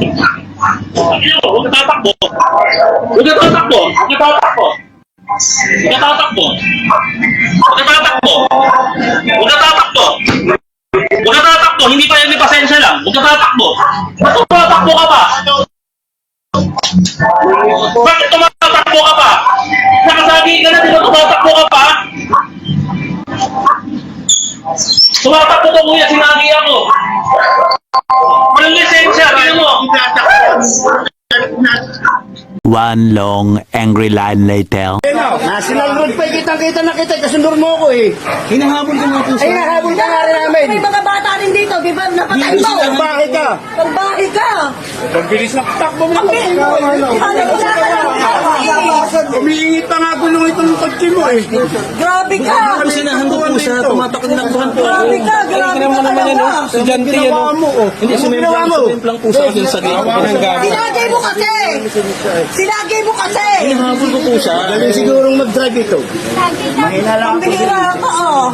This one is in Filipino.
Tingnan mo, huwag natatakbo. Huwag natatakbo. Huwag natatakbo. Huwag natatakbo. Huwag natatakbo. Huwag natatakbo. Huwag natatakbo. Hindi pa yan may pasensya lang. Huwag natatakbo. Ba't tumatakbo ka pa? Bakit tumatakbo ka pa? Nakasabi ka na, di ba tumatakbo ka pa? Tumatakbo ka, kuya. Sinabi Walang lisensya, tingnan mo. One long angry line later. National Road pa, kitang-kita na kita, kasundur mo ako eh. Hinahabol ko nga po Ay, nahabol ka nga rin namin. May mga bata rin dito, di ba? Napatay mo. Pagbahe ka. Pagbahay ka. Pagbilis na takbo mo. Ang bilis mo. Ano ba lang? Umiingit pa nga gulong itong kotse mo eh. Grabe ka. Kasi sinahan ko po siya, tumatakot na po po ako. Grabe ka, grabe ka talaga. oh. Estudyante yan, oh. Hindi, Ano sumimplang, sumimplang po sa akin sa gate. Sinagay mo kasi. Sinagay mo kasi. Hinahabol ko po siya. Galing sigurong mag-drive ito. Pambihira ka, oh.